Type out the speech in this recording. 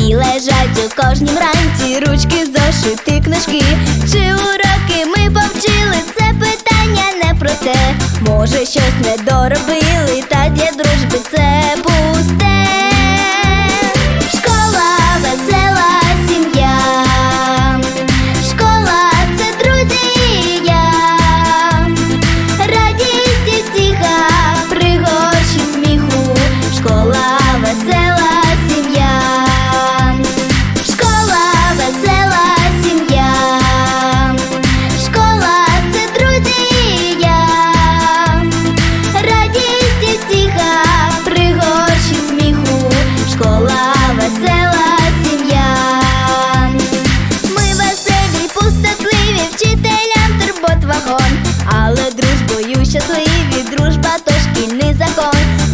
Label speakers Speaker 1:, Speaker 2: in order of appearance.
Speaker 1: І лежать у кожнім ранці ручки, зошити, книжки. Чи уроки ми повчили? Це питання не про те, може щось не доробити. дружба то шкільний закон.